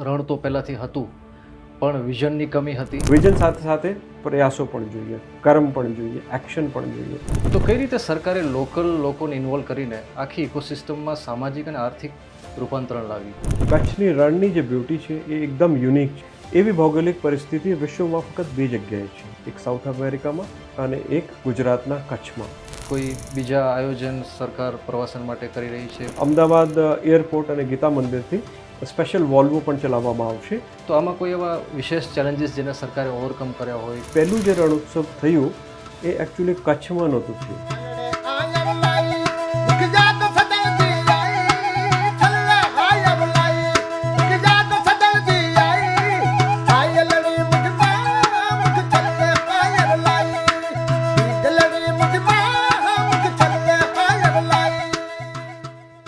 રણ તો પહેલાંથી હતું પણ વિઝનની કમી હતી. વિઝન સાથે સાથે પ્રયાસો પણ જોઈએ કર્મ પણ જોઈએ એક્શન પણ જોઈએ. તો કઈ રીતે સરકારે લોકલ લોકોને ઇન્વોલ્વ કરીને આખી ઇકોસિસ્ટમમાં સામાજિક અને આર્થિક રૂપાંતરણ લાવ્યું? કચ્છની રણની જે બ્યુટી છે એ એકદમ યુનિક છે. એવી ભૌગોલિક પરિસ્થિતિ વિશ્વમાં ફક્ત બે જગ્યાએ છે એક સાઉથ અમેરિકામાં અને એક ગુજરાતના કચ્છમાં. કોઈ બીજા આયોજન સરકાર પ્રવાસન માટે કરી રહી છે? અમદાવાદ એરપોર્ટ અને ગીતા મંદિરથી સ્પેશિયલ વોલ્વો પણ ચલાવવામાં આવશે. તો આમાં કોઈ એવા વિશેષ ચેલેન્જીસ જેને સરકારે ઓવરકમ કર્યા હોય? પહેલું જે રણોત્સવ થયું એ એકચ્યુઅલી કચ્છમાં નહોતું થયું.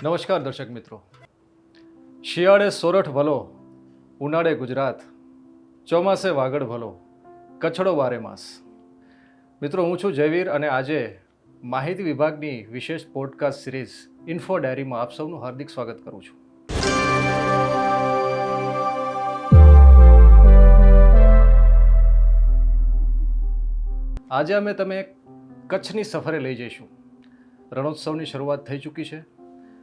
નમસ્કાર દર્શક મિત્રો. શિયાળે સોરઠ ભલો, ઉનાળે ગુજરાત, ચોમાસે વાગડ ભલો, કચ્છડો વારે માસ. મિત્રો, હું છું જયવીર અને આજે માહિતી વિભાગની વિશેષ પોડકાસ્ટ સિરીઝ ઇન્ફો ડાયરીમાં આપ સૌનું હાર્દિક સ્વાગત કરું છું. આજે અમે તમે કચ્છની સફરે લઈ જઈશું. રણોત્સવની શરૂઆત થઈ ચૂકી છે.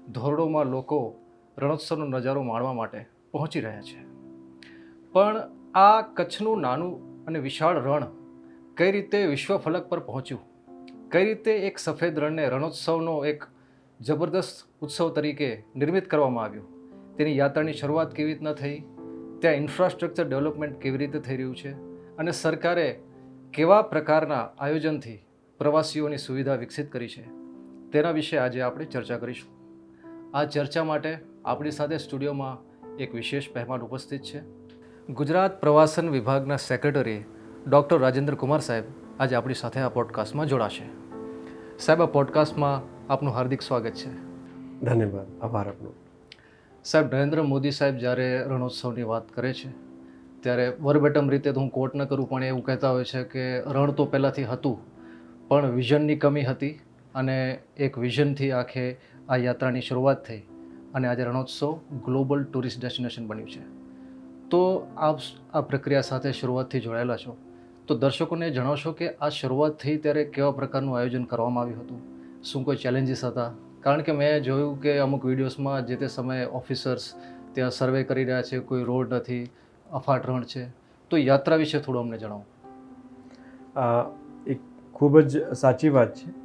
ધોરડોમાં લોકો રણોત્સવનો નજારો માણવા માટે પહોંચી રહ્યા છે. પણ આ કચ્છનું નાનું અને વિશાળ રણ કઈ રીતે વિશ્વ ફલક પર પહોંચ્યું? કઈ રીતે એક સફેદ રણને રણોત્સવનો એક જબરદસ્ત ઉત્સવ તરીકે નિર્મિત કરવામાં આવ્યું? તેની યાત્રાની શરૂઆત કેવી રીતના થઈ? ત્યાં ઇન્ફ્રાસ્ટ્રક્ચર ડેવલપમેન્ટ કેવી રીતે થઈ રહ્યું છે? અને સરકારે કેવા પ્રકારના આયોજનથી પ્રવાસીઓની સુવિધા વિકસિત કરી છે? તેના વિશે આજે આપણે ચર્ચા કરીશું. આ ચર્ચા માટે આપણી સાથે સ્ટુડિયોમાં એક વિશેષ મહેમાન ઉપસ્થિત છે. ગુજરાત પ્રવાસન વિભાગના સેક્રેટરી ડૉક્ટર રાજેન્દ્ર કુમાર સાહેબ આજે આપણી સાથે આ પોડકાસ્ટમાં જોડાશે. સાહેબ આ પોડકાસ્ટમાં આપનું હાર્દિક સ્વાગત છે. ધન્યવાદ. આભાર આપનો. સાહેબ નરેન્દ્ર મોદી સાહેબ જ્યારે રણોત્સવની વાત કરે છે ત્યારે વરબેટમ રીતે તો હું કોટ ન કરું પણ એવું કહેતા હોય છે કે રણ તો પહેલાંથી હતું પણ વિઝનની કમી હતી અને એક વિઝનથી આખે આ યાત્રાની શરૂઆત થઈ અને આજે રણોત્સવ ગ્લોબલ ટુરિસ્ટ ડેસ્ટિનેશન બન્યું છે. તો આપ આ પ્રક્રિયા સાથે શરૂઆતથી જોડાયેલા છો. તો દર્શકોને જણાવશો કે આ શરૂઆત થઈ ત્યારે કેવા પ્રકારનું આયોજન કરવામાં આવ્યું હતું? શું કોઈ ચેલેન્જીસ હતા? કારણ કે મેં જોયું કે અમુક વિડીયોઝમાં જે તે સમયે ઓફિસર્સ ત્યાં સર્વે કરી રહ્યા છે, કોઈ રોડ નથી, અફાટ રણ છે. તો યાત્રા વિશે થોડું અમને જણાવો. એક ખૂબ જ સાચી વાત છે.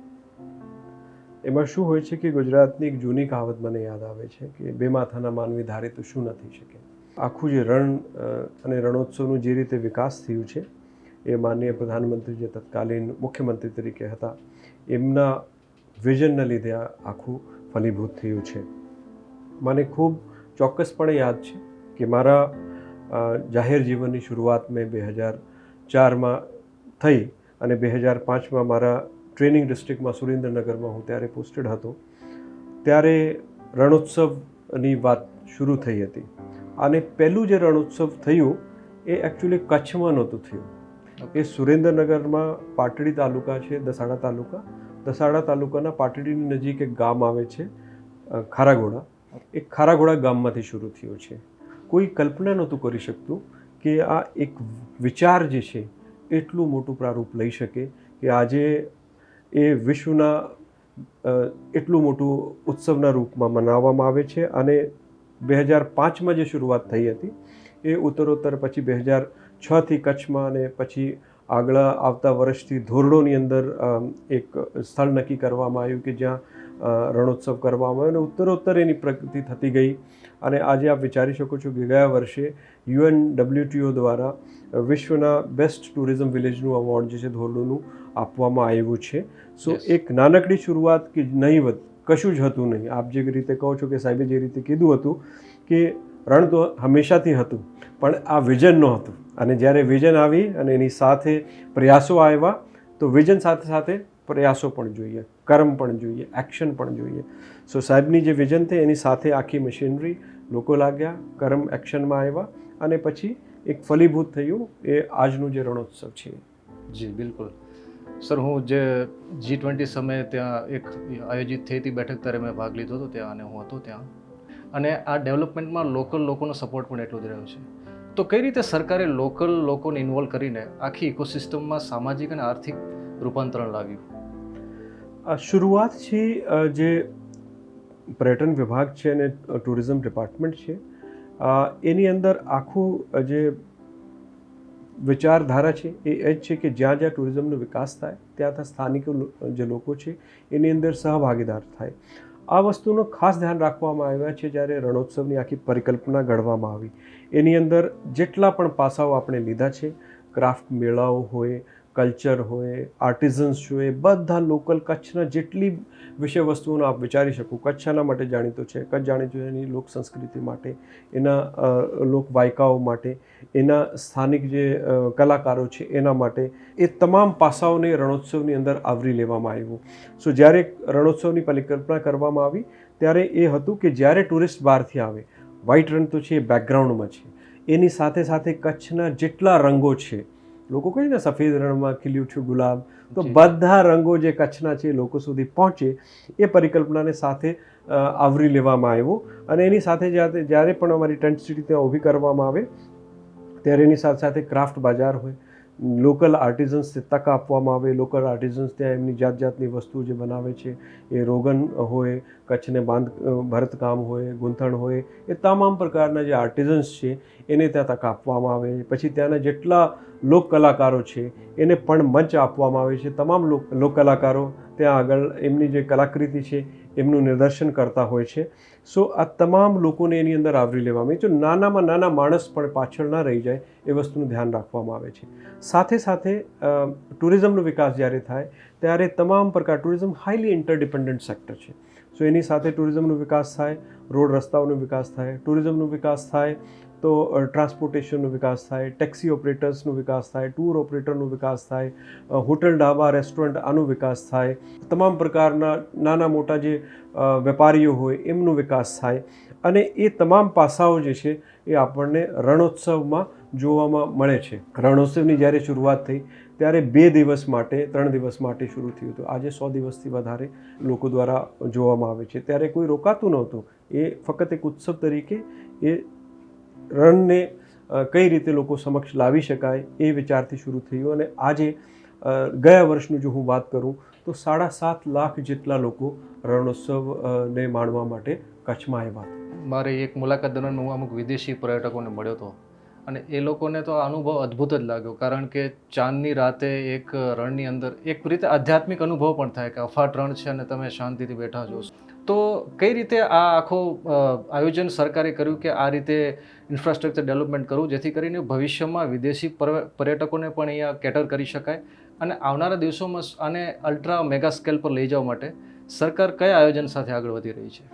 એમાં શું હોય છે કે ગુજરાતની એક જૂની કહાવત મને યાદ આવે છે કે બે માથાના માનવી ધારે તો શું નથી શકે. આખું જે રણ અને રણોત્સવનું જે રીતે વિકાસ થયું છે, એ માનનીય પ્રધાનમંત્રી જે તત્કાલીન મુખ્યમંત્રી તરીકે હતા, એમના વિઝનના લીધે આખું ફલીભૂત થયું છે. મને ખૂબ ચોક્કસપણે યાદ છે કે મારા જાહેર જીવનની શરૂઆત મેં બે હજાર ચારમાં થઈ અને બે હજાર પાંચમાં મારા ટ્રેનિંગ ડિસ્ટ્રિક્ટમાં સુરેન્દ્રનગરમાં હું ત્યારે પોસ્ટેડ હતો. ત્યારે રણોત્સવની વાત શરૂ થઈ હતી. અને પહેલું જે રણોત્સવ થયું, એ એકચ્યુઅલી કચ્છમાં નહોતું થયું. એ સુરેન્દ્રનગરમાં પાટડી તાલુકા છે, દસાડા તાલુકા. દસાડા તાલુકાના પાટડીની નજીક એક ગામ આવે છે ખારાઘોડા. એ ખારાઘોડા ગામમાંથી શરૂ થયું છે. કોઈ કલ્પના નહોતું કરી શકતું કે આ એક વિચાર જે છે, એટલું મોટું પ્રારૂપ લઈ શકે કે આજે એ વિશ્વના એટલું મોટું ઉત્સવના રૂપમાં મનાવવામાં આવે છે અને બે હજાર પાંચમાં જે શરૂઆત થઈ હતી, એ ઉત્તરોત્તર પછી બે હજાર છથી કચ્છમાં અને પછી આગળ આવતા વર્ષથી ધોરડોની અંદર એક સ્થળ નક્કી કરવામાં આવ્યું કે જ્યાં રણોત્સવ કરવામાં આવ્યો અને ઉત્તરોત્તર એની પ્રગતિ થતી ગઈ. અને આજે આપ વિચારી શકો છો કે ગયા વર્ષે યુએન ડબલ્યુટીઓ દ્વારા વિશ્વના બેસ્ટ ટુરિઝમ વિલેજનું અવોર્ડ જે છે ધોરડોનું આપવામાં આવ્યું છે. સો એક નાનકડી શરૂઆત કે નહીવત કશું જ હતું નહીં. આપ જે રીતે કહો છો કે સાહેબે જે રીતે કીધું હતું કે રણ તો હંમેશાથી હતું પણ આ વિઝન નહોતું. અને જ્યારે વિઝન આવી અને એની સાથે પ્રયાસો આવ્યા તો વિઝન સાથે સાથે પ્રયાસો પણ જોઈએ કર્મ પણ જોઈએ એક્શન પણ જોઈએ. સો સાહેબની જે વિઝન થઈ એની સાથે આખી મશીનરી લોકો લાગ્યા કર્મ એક્શનમાં આવ્યા અને પછી એક ફલીભૂત થયું એ આજનું જે રણોત્સવ છે. જી બિલકુલ. સર, હું જે જી ટ્વેન્ટી સમયે ત્યાં એક આયોજિત થઈ હતી બેઠક ત્યારે મેં ભાગ લીધો હતો ત્યાં અને હું હતો ત્યાં. અને આ ડેવલપમેન્ટમાં લોકલ લોકોનો સપોર્ટ પણ એટલો જ રહ્યો છે. તો કઈ રીતે સરકારે લોકલ લોકોને ઇન્વોલ્વ કરીને આખી ઇકોસિસ્ટમમાં સામાજિક અને આર્થિક રૂપાંતરણ લાવ્યું? શરૂઆત છે જે પર્યટન વિભાગ છે અને ટુરિઝમ ડિપાર્ટમેન્ટ છે એની અંદર આખું જે વિચારધારા છે એ એ જ છે કે જ્યાં જ્યાં ટુરિઝમનો વિકાસ થાય, ત્યાં ત્યાં સ્થાનિક જે લોકો છે, એની અંદર સહભાગીદાર થાય. આ વસ્તુનું ખાસ ધ્યાન રાખવામાં આવ્યા છે જ્યારે રણોત્સવની આખી પરિકલ્પના ઘડવામાં આવી. એની અંદર જેટલા પણ પાસાઓ આપણે લીધા છે, ક્રાફ્ટ મેળાઓ હોય કલ્ચર હોય, આર્ટિઝન્સ જોઈએ બધા લોકલ કચ્છના જેટલી વિષય વસ્તુઓનો આપ વિચારી શકો કચ્છ શાના માટે જાણીતો છે, કચ્છ જાણીતો છે એની લોક સંસ્કૃતિ માટે, એના લોક વાયકાઓ માટે, એના સ્થાનિક જે કલાકારો છે એના માટે, એ તમામ પાસાઓને રણોત્સવની અંદર આવરી લેવામાં આવ્યું. સો જ્યારે રણોત્સવની પરિકલ્પના કરવામાં આવી, ત્યારે એ હતું કે જ્યારે ટુરિસ્ટ બહારથી આવે વ્હાઇટ રન તો છે, એ બેકગ્રાઉન્ડમાં છે. એની સાથે સાથે કચ્છના જેટલા રંગો છે લોકો કહે ને સફેદ રણમાં ખીલ્યું ઉઠ્યું ગુલાબ. તો બધા રંગો જે કચ્છના છે લોકો સુધી પહોંચે એ પરિકલ્પનાને સાથે આવરી લેવામાં આવ્યો. અને એની સાથે જ્યારે જ્યારે પણ અમારી ટેન્ટ સિટી ત્યાં ઊભી કરવામાં આવે ત્યારે એની સાથે સાથે ક્રાફ્ટ બજાર હોય લોકલ આર્ટિઝન્સને તક આપવામાં આવે, લોકલ આર્ટિઝન્સ ત્યાં એમની જાત જાતની વસ્તુ જે બનાવે છે, એ રોગન હોય, કચ્છને બાંધ ભરતકામ હોય, ગૂંથણ હોય, એ તમામ પ્રકારના જે આર્ટિઝન્સ છે, એને ત્યાં તક આપવામાં આવે. પછી ત્યાંના જેટલા લોક કલાકારો છે, એને પણ મંચ આપવામાં આવે છે. તમામ લોક લોક કલાકારો ત્યાં આગળ એમની જે કલાકૃતિ છે, એમનું નિદર્શન કરતા હોય છે. સો આ તમામ લોકોને એની અંદર આવરી લેવામાં જો નાનામાં નાના માણસ પણ પાછળ ના રહી જાય, એ વસ્તુનું ધ્યાન રાખવામાં આવે છે. સાથે સાથે ટુરિઝમનો વિકાસ જ્યારે થાય, ત્યારે તમામ પ્રકાર ટુરિઝમ હાઈલી ઇન્ટરડિપેન્ડન્ટ સેક્ટર છે. સો એની સાથે ટુરિઝમનો વિકાસ થાય, રોડ રસ્તાઓનો વિકાસ થાય, ટુરિઝમનો વિકાસ થાય તો ટ્રાન્સપોર્ટેશનનો વિકાસ થાય ટેક્સી ઓપરેટર્સનો વિકાસ થાય ટૂર ઓપરેટરનો વિકાસ થાય હોટલ ઢાબા રેસ્ટોરન્ટ આનો વિકાસ થાય. તમામ પ્રકારના નાના મોટા જે વેપારીઓ હોય એમનો વિકાસ થાય. અને એ તમામ પાસાઓ જે છે એ આપણને રણોત્સવમાં જોવામાં મળે છે. રણોત્સવની જ્યારે શરૂઆત થઈ, ત્યારે બે દિવસ માટે, ત્રણ દિવસ માટે શરૂ થયું હતું. આજે સો દિવસથી વધારે લોકો દ્વારા જોવામાં આવે છે. ત્યારે કોઈ રોકાતું નહોતું. એ ફક્ત એક ઉત્સવ તરીકે એ રણને કઈ રીતે લોકો સમક્ષ લાવી શકાય એ વિચારથી શરૂ થયું અને આજે ગયા વર્ષનું જો હું વાત કરું, તો સાડા સાત લાખ જેટલા લોકો રણોત્સવ ને માણવા માટે કચ્છમાં આવ્યા મારે એક મુલાકાત દરમિયાન હું અમુક વિદેશી પર્યટકોને મળ્યો હતો અને એ લોકોને તો અનુભવ અદ્ભુત જ લાગ્યો કારણ કે ચાંદની રાતે એક રણની અંદર એક રીતે આધ્યાત્મિક અનુભવ પણ થાય કે અફાટ રણ છે અને તમે શાંતિથી બેઠા છો. તો કઈ રીતે આ આખો આયોજન સરકારે કર્યું કે આ રીતે ઇન્ફ્રાસ્ટ્રક્ચર ડેવલપમેન્ટ કરવું? જેથી કરીને ભવિષ્યમાં વિદેશી પર- પર્યટકોને પણ અહીંયા કેટર કરી શકાય અને આવનારા દિવસોમાં આને અલ્ટ્રા મેગા સ્કેલ પર લઈ જવા માટે સરકાર કયા આયોજન સાથે આગળ વધી રહી છે?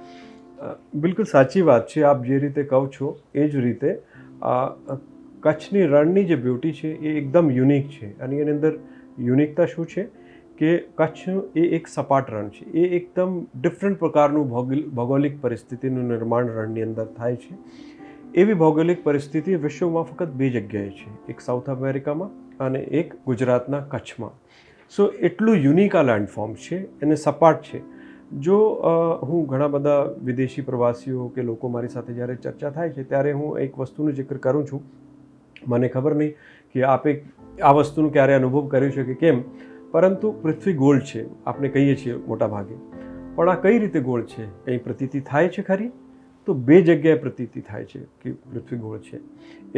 બિલકુલ સાચી વાત છે. આપ જે રીતે કહો છો, એ જ રીતે કચ્છની રણની જે બ્યુટી છે, એ એકદમ યુનિક છે. અને એની અંદર યુનિકતા શું છે? કે કચ્છ એ એક સપાટ રણ છે. એ એકદમ ડિફરન્ટ પ્રકારનું ભૌગોલિક પરિસ્થિતિનું નિર્માણ રણની અંદર થાય છે. એવી ભૌગોલિક પરિસ્થિતિ વિશ્વમાં ફક્ત બે જગ્યાએ છે. એક સાઉથ અમેરિકામાં અને એક ગુજરાતના કચ્છમાં. સો એટલું યુનિક આ લેન્ડફોર્મ છે અને સપાટ છે. જો હું ઘણા બધા વિદેશી પ્રવાસીઓ કે લોકો મારી સાથે જ્યારે ચર્ચા થાય છે ત્યારે હું એક વસ્તુનો જિક્ર કરું છું. મને ખબર નહીં કે આપે આ વસ્તુનો ક્યારે અનુભવ કર્યો છે કે કેમ? પરંતુ પૃથ્વી ગોળ છે આપણે કહીએ છીએ મોટા ભાગે પણ આ કઈ રીતે ગોળ છે? કંઈ પ્રતીતિ થાય છે ખરી? તો બે જગ્યાએ પ્રતીતિ થાય છે કે પૃથ્વી ગોળ છે.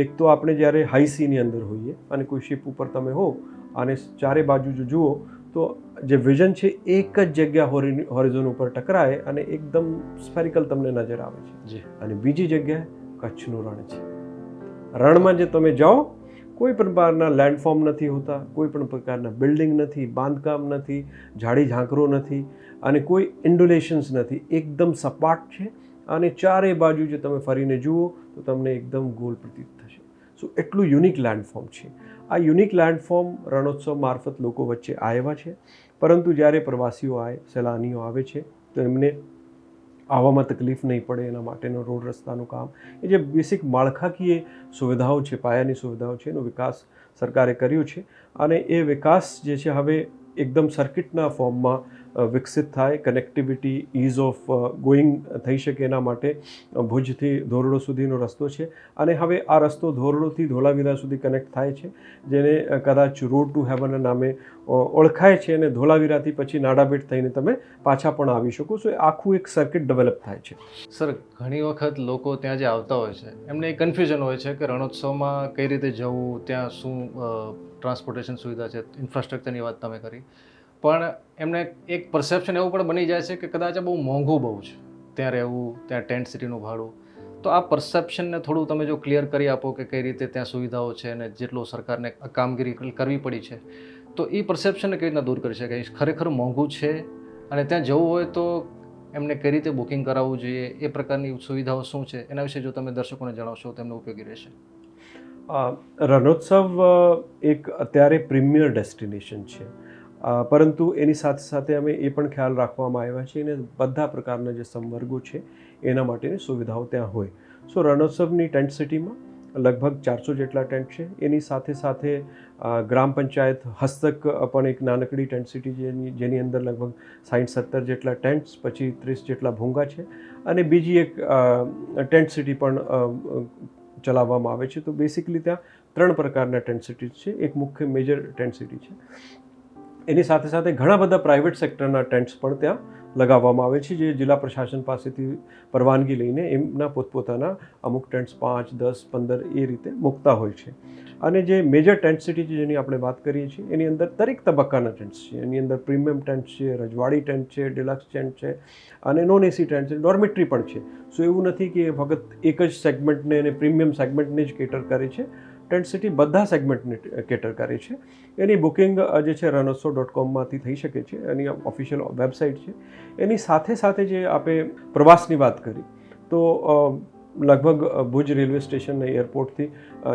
એક તો આપણે જ્યારે હાઈ સીની અંદર હોઈએ અને કોઈ શિપ ઉપર તમે હો અને ચારે બાજુ જો જુઓ તો જે વિઝન છે એક જ જગ્યા હોરિઝોન ઉપર ટકરાય અને એકદમ સ્ફેરિકલ તમને નજર આવે છે. જે. અને બીજી જગ્યાએ કચ્છનું રણ છે. રણમાં જે તમે જાઓ કોઈ પણ પ્રકારના લેન્ડફોર્મ નથી હોતા, કોઈ પણ પ્રકારના બિલ્ડિંગ નથી, બાંધકામ નથી, ઝાડી ઝાંકરો નથી અને કોઈ ઇન્ડોલેશન્સ નથી. એકદમ સપાટ છે અને ચારે બાજુ જે તમે ફરીને જુઓ તો તમને એકદમ ગોલ પ્રતીત થશે. સો એટલું યુનિક લેન્ડફોર્મ છે. આ યુનિક લેન્ડફોર્મ રણોત્સવ મારફત લોકો વચ્ચે આવ્યા છે. પરંતુ જ્યારે પ્રવાસીઓ આવે સહેલાનીઓ આવે છે તો એમને આવવામાં તકલીફ નહીં પડે, એના માટેનો રોડ રસ્તાનું કામ. એ જે બેસિક માળખાકીય સુવિધાઓ છે, પાયાની સુવિધાઓ છે, એનો વિકાસ સરકારે કર્યો છે. અને એ વિકાસ જે છે, હવે એકદમ સર્કિટના ફોર્મમાં વિકસિત થાય કનેક્ટિવિટી ઇઝ ઓફ ગોઈંગ થઈ શકે એના માટે ભુજથી ધોરડો સુધીનો રસ્તો છે. અને હવે આ રસ્તો ધોરડોથી ધોલાવીરા સુધી કનેક્ટ થાય છે, જેને કદાચ રોડ ટુ હેવનના નામે ઓળખાય છે અને ધોલાવીરાથી પછી નાડાબેટ થઈને તમે પાછા પણ આવી શકો છો. એ આખું એક સર્કિટ ડેવલપ થાય છે. સર, ઘણી વખત લોકો ત્યાં જે આવતા હોય છે, એમને એક કન્ફ્યુઝન હોય છે કે રણોત્સવમાં કઈ રીતે જવું, ત્યાં શું ટ્રાન્સપોર્ટેશન સુવિધા છે ઇન્ફ્રાસ્ટ્રક્ચરની વાત તમે કરી. પણ એમને એક પરસેપ્શન એવું પણ બની જાય છે કે કદાચ આ બહુ મોંઘું બહુ છે. ત્યાં રહેવું, ત્યાં ટેન્ટ સિટીનું ભાડું. તો આ પરસેપ્શનને થોડું તમે જો ક્લિયર કરી આપો કે કઈ રીતે ત્યાં સુવિધાઓ છે અને જેટલું સરકારને કામગીરી કરવી પડી છે, તો એ પરસેપ્શનને કઈ રીતના દૂર કરી શકાય? ખરેખર મોંઘું છે અને ત્યાં જવું હોય તો એમને કઈ રીતે બુકિંગ કરાવવું જોઈએ? એ પ્રકારની સુવિધાઓ શું છે? એના વિશે જો તમે દર્શકોને જણાવશો તો એમને ઉપયોગી રહેશે. રણોત્સવ એક અત્યારે પ્રીમિયર ડેસ્ટિનેશન છે. પરંતુ એની સાથે સાથે અમે એ પણ ખ્યાલ રાખવામાં આવ્યા છે અને બધા પ્રકારના જે સંવર્ગો છે, એના માટેની સુવિધાઓ ત્યાં હોય. સો, રણોત્સવની ટેન્ટ સિટીમાં લગભગ ચારસો જેટલા ટેન્ટ છે. એની સાથે સાથે ગ્રામ પંચાયત હસ્તક પણ એક નાનકડી ટેન્ટ સિટી જેની જેની અંદર લગભગ સાઠ સત્તર જેટલા ટેન્ટ્સ, પછી ત્રીસ જેટલા ભૂંગા છે અને બીજી એક ટેન્ટ સિટી પણ ચલાવવામાં આવે છે. તો બેસિકલી ત્યાં ત્રણ પ્રકારના ટેન્ટ સિટીઝ છે. એક મુખ્ય મેજર ટેન્ટ સિટી છે. એની સાથે સાથે ઘણા બધા પ્રાઇવેટ સેક્ટરના ટેન્ટ્સ પણ ત્યાં લગાવવામાં આવે છે, જે જિલ્લા પ્રશાસન પાસેથી પરવાનગી લઈને એમના પોતપોતાના અમુક ટેન્ટ્સ પાંચ, દસ, પંદર એ રીતે મૂકતા હોય છે. અને જે મેજર ટેન્ટ સિટી છે જેની આપણે વાત કરીએ છીએ, એની અંદર દરેક તબક્કાના ટેન્ટ્સ છે. એની અંદર પ્રીમિયમ ટેન્ટ છે, રજવાડી ટેન્ટ છે ડિલક્સ ટેન્ટ છે અને નોન એસી ટેન્ટ છે ડોર્મેટરી પણ છે. સો એવું નથી કે ફક્ત એક જ સેગમેન્ટને અને પ્રીમિયમ સેગમેન્ટને જ કેટર કરે છે. ટેન્ટ સિટી બધા સેગમેન્ટને કેટર કરે છે. એની બુકિંગ જે છે રણોત્સવ ડોટ કોમમાંથી થઈ શકે છે. એની ઓફિશિયલ વેબસાઇટ છે. એની સાથે સાથે જે આપણે પ્રવાસની વાત કરી, તો લગભગ ભુજ રેલવે સ્ટેશન અને એરપોર્ટથી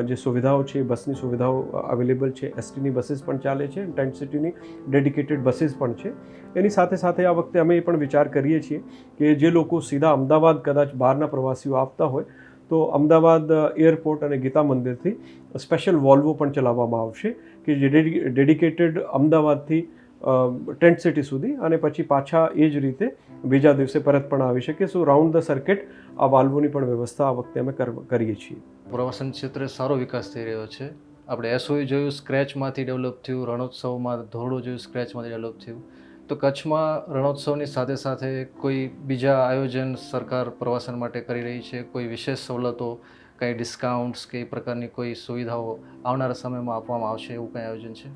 જે સુવિધાઓ છે, બસની સુવિધાઓ અવેલેબલ છે. એસટીની બસીસ પણ ચાલે છે. ટેન્ટ સિટીની ડેડિકેટેડ બસીસ પણ છે. એની સાથે સાથે આ વખતે અમે એ પણ વિચાર કરીએ છીએ કે જે લોકો સીધા અમદાવાદ કદાચ બહારના પ્રવાસીઓ આવતા હોય તો અમદાવાદ એરપોર્ટ અને ગીતા મંદિરથી સ્પેશિયલ વોલ્વો પણ ચલાવવામાં આવશે કે જે ડેડિકેટેડ અમદાવાદથી ટેન્ટ સિટી સુધી અને પછી પાછા એ જ રીતે બીજા દિવસે પરત પણ આવી શકે. સો રાઉન્ડ ધ સર્કિટ આ વાલ્વોની પણ વ્યવસ્થા આ વખતે અમે કર- કરીએ છીએ. પ્રવાસન ક્ષેત્રે સારો વિકાસ થઈ રહ્યો છે. આપણે એસઓઈ જોયું સ્ક્રેચમાંથી ડેવલપ થયું. રણોત્સવમાં ધોરડો જોયું સ્ક્રેચમાંથી ડેવલપ થયું. તો કચ્છમાં રણોત્સવની સાથે સાથે કોઈ બીજા આયોજન સરકાર પ્રવાસન માટે કરી રહી છે? કોઈ વિશેષ સવલતો, કંઈ ડિસ્કાઉન્ટ્સ કે એ પ્રકારની કોઈ સુવિધાઓ આવનારા સમયમાં આપવામાં આવશે એવું કંઈ આયોજન છે?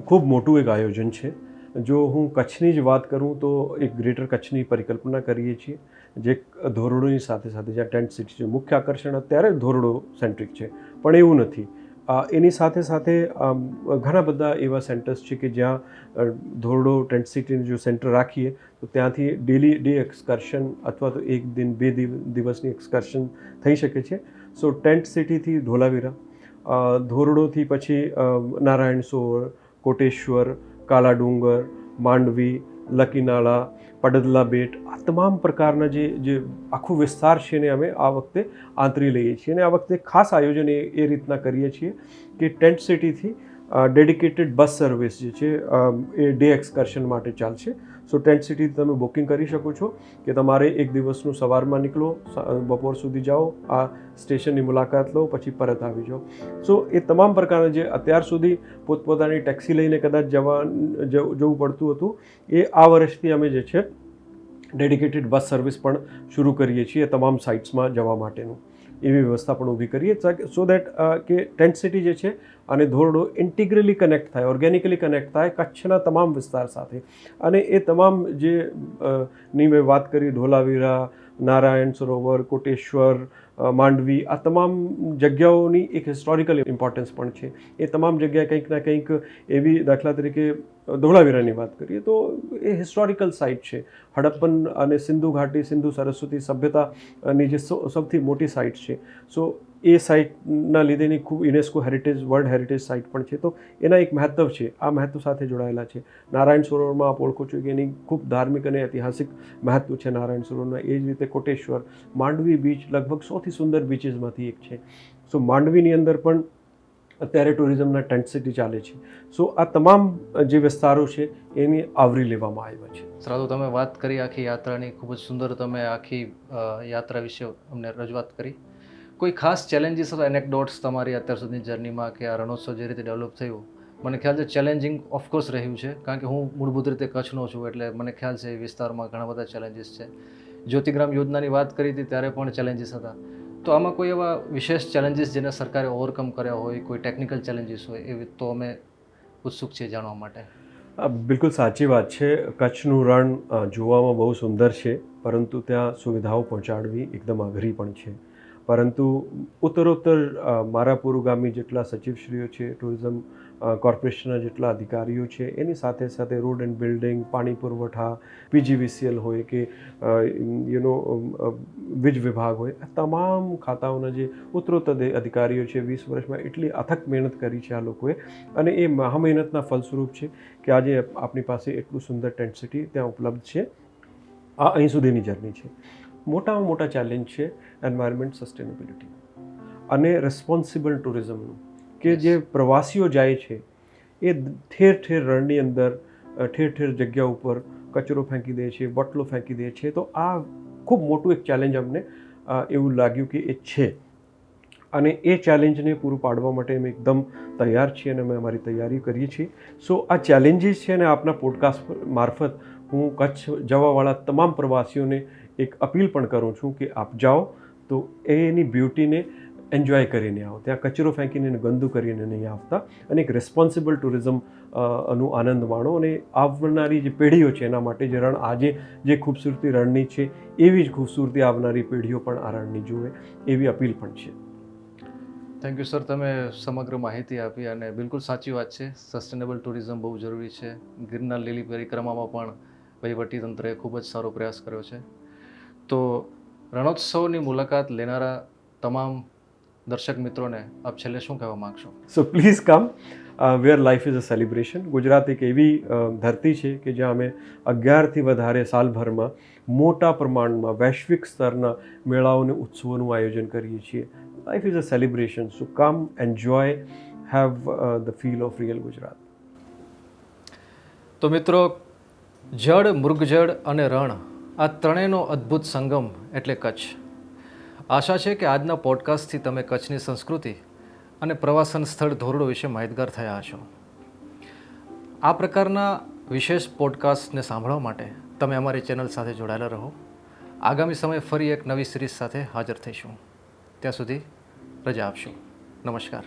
ખૂબ મોટું એક આયોજન છે. જો હું કચ્છની જ વાત કરું તો એક ગ્રેટર કચ્છની પરિકલ્પના કરીએ છીએ, જે ધોરડોની સાથે સાથે જ્યાં ટેન્ટ સિટી છે, મુખ્ય આકર્ષણ અત્યારે ધોરડો સેન્ટ્રિક છે. પણ એવું નથી. એની સાથે સાથે ઘણા બધા એવા સેન્ટર્સ છે કે જ્યાં ધોરડો ટેન્ટ સિટીનું જો સેન્ટર રાખીએ, તો ત્યાંથી ડેલી ડે એક્સકર્શન અથવા તો એક દિન, બે દિવ- દિવસની એક્સકર્શન થઈ શકે છે. સો ટેન્ટ સિટીથી ધોલાવીરા ધોરડોથી પછી નારાયણ સરોવર કોટેશ્વર કાલા ડુંગર માંડવી, લકીનાળા પડદલા બેટ, આ તમામ પ્રકારના જે જે આખું વિસ્તાર છે એને અમે આ વખતે આંતરી લઈએ છીએ અને આ વખતે ખાસ આયોજન એ એ રીતના કરીએ છીએ કે ટેન્ટ સિટીથી ડેડિકેટેડ બસ સર્વિસ જે છે એ ડે એક્સકર્શન માટે ચાલશે. સો ટેન્ટ સિટી તમે બુકિંગ કરી શકો છો કે તમારે એક દિવસનું સવારમાં નીકળો બપોર સુધી જાઓ, આ સ્ટેશનની મુલાકાત લો, પછી પરત આવી જાઓ. સો એ તમામ પ્રકારના જે અત્યાર સુધી પોતપોતાની ટેક્સી લઈને કદાચ જવા જવું પડતું હતું, એ આ વર્ષથી અમે જે છે, ડેડિકેટેડ બસ સર્વિસ પણ શરૂ કરીએ છીએ તમામ સાઇટ્સમાં જવા માટેનું. એવી વ્યવસ્થા પણ ઊભી કરીએ સો દેટ કે ટેન્ટ સિટી જે છે અને ધોરડો ઇન્ટિગ્રલી કનેક્ટ થાય ઓર્ગેનિકલી કનેક્ટ થાય કચ્છના તમામ વિસ્તાર સાથે. અને એ તમામ જે ની મેં વાત કરી, ધોલાવીરા, નારાયણ સરોવર, કોટેશ્વર માંડવી, આ તમામ જગ્યાઓની એક હિસ્ટોરિકલ ઇમ્પોર્ટન્સ પણ છે. એ તમામ જગ્યાએ કંઈક ના કંઈક એવી દાખલા તરીકે ધોળાવીરાની વાત કરીએ તો એ હિસ્ટોરિકલ સાઇટ છે. હડપ્પન અને સિંધુ ઘાટી, સિંધુ સરસ્વતી સભ્યતાની જે સૌથી મોટી સાઇટ છે. સો એ સાઇટના લીધેની ખૂબ UNESCO heritage, world heritage site પણ છે. તો એના એક મહત્વ છે, આ મહત્વ સાથે જોડાયેલા છે. નારાયણ સરોવરમાં આપ ઓળખો છો કે એની ખૂબ ધાર્મિક અને ઐતિહાસિક મહત્વ છે નારાયણ સરોવરના. એ જ રીતે કોટેશ્વર, માંડવી બીચ લગભગ સૌથી સુંદર બીચીસમાંથી એક છે. સો માંડવીની અંદર પણ અત્યારે ટુરિઝમના ટેન્ટ સિટી ચાલે છે. સો આ તમામ જે વિસ્તારો છે એની આવરી લેવામાં આવ્યા છે. સર તમે વાત કરી આખી યાત્રાની, ખૂબ જ સુંદર તમે આખી યાત્રા વિશે અમને રજૂઆત કરી. કોઈ ખાસ ચેલેન્જીસ અથવા એનેકડોટ્સ તમારી અત્યાર સુધીની જર્નીમાં કે આ રણોત્સવ જે રીતે ડેવલપ થયું? મને ખ્યાલ છે ચેલેન્જિંગ ઓફકોર્સ રહ્યું છે, કારણ કે હું મૂળભૂત રીતે કચ્છનો છું, એટલે મને ખ્યાલ છે એ વિસ્તારમાં ઘણા બધા ચેલેન્જીસ છે. જ્યોતિગ્રામ યોજનાની વાત કરી હતી, ત્યારે પણ ચેલેન્જીસ હતા. તો આમાં કોઈ એવા વિશેષ ચેલેન્જીસ જેને સરકારે ઓવરકમ કર્યા હોય, કોઈ ટેકનિકલ ચેલેન્જીસ હોય એવી તો અમે ઉત્સુક છીએ જાણવા માટે. બિલકુલ સાચી વાત છે. કચ્છનું રણ જોવામાં બહુ સુંદર છે, પરંતુ ત્યાં સુવિધાઓ પહોંચાડવી એકદમ અઘરી પણ છે. પરંતુ ઉત્તરોત્તર મારા પુરોગામી જેટલા સચિવશ્રીઓ છે, ટુરિઝમ કોર્પોરેશનના જેટલા અધિકારીઓ છે, એની સાથે સાથે રોડ એન્ડ બિલ્ડિંગ, પાણી પુરવઠા પીજીવીસીએલ હોય કે યુનો વીજ વિભાગ હોય, આ તમામ ખાતાઓના જે ઉત્તરોત્તર અધિકારીઓ છે, વીસ વર્ષમાં એટલી અથક મહેનત કરી છે આ લોકોએ. અને એ મહા મહેનતના ફલસ્વરૂપ છે કે આજે આપણી પાસે એટલું સુંદર ટેન્ટ સિટી ત્યાં ઉપલબ્ધ છે. આ અહીં સુધીની જર્ની છે. મોટામાં મોટા ચેલેન્જ છે એન્વાયરમેન્ટ સસ્ટેનેબિલિટી અને રિસ્પોન્સિબલ ટુરિઝમનું કે જે પ્રવાસીઓ જાય છે એ ઠેર ઠેર રણની અંદર ઠેર ઠેર જગ્યા ઉપર કચરો ફેંકી દે છે બોટલો ફેંકી દે છે. તો આ ખૂબ મોટું એક ચેલેન્જ અમને એવું લાગ્યું કે એ છે. અને એ ચેલેન્જને પૂરું પાડવા માટે અમે એકદમ તૈયાર છીએ અને અમે અમારી તૈયારી કરીએ છીએ. સો આ ચેલેન્જીસ છે અને આપના પોડકાસ્ટ મારફત હું કચ્છ જવાવાળા તમામ પ્રવાસીઓને એક અપીલ પણ કરું છું કે આપ જાઓ તો એની બ્યુટીને એન્જોય કરીને આવો. ત્યાં કચરો ફેંકીને ગંદુ કરીને નહીં આવતા અને એક રિસ્પોન્સિબલ ટુરિઝમનું આનંદ માણો અને આવનારી જે પેઢીઓ છે એના માટે જે રણ આજે જે ખૂબસૂરતી રણની છે એવી જ ખૂબસૂરતી આવનારી પેઢીઓ પણ આ રણની જુએ એવી અપીલ પણ છે. થેન્ક યુ સર તમે સમગ્ર માહિતી આપી અને બિલકુલ સાચી વાત છે. સસ્ટેનેબલ ટુરિઝમ બહુ જરૂરી છે. ગિરનાર લીલી પરિક્રમામાં પણ વહીવટી તંત્રએ ખૂબ જ સારો પ્રયાસ કર્યો છે. તો રણોત્સવની મુલાકાત લેનારા તમામ દર્શક મિત્રોને આપ છેલ્લે શું કહેવા માગશો? So please come where life is a celebration Gujarat એક એવી ધરતી છે કે જ્યાં અમે અગિયારથી વધારે સાલભરમાં મોટા પ્રમાણમાં વૈશ્વિક સ્તરના મેળાઓને ઉત્સવોનું આયોજન કરીએ છીએ. Life is a celebration so come enjoy have the feel of real Gujarat તો મિત્રો જળ મૃગજળ અને રણ આ ત્રણેયનો અદ્ભુત સંગમ એટલે કચ્છ. આશા છે કે આજના પોડકાસ્ટથી તમે કચ્છની સંસ્કૃતિ અને પ્રવાસન સ્થળ ધોરડો વિશે માહિતગાર થયા હશો. આ પ્રકારના વિશેષ પોડકાસ્ટને સાંભળવા માટે તમે અમારી ચેનલ સાથે જોડાયેલા રહો. આગામી સમયે ફરી એક નવી સિરીઝ સાથે હાજર થઈશું. ત્યાં સુધી રજા આપશું. નમસ્કાર.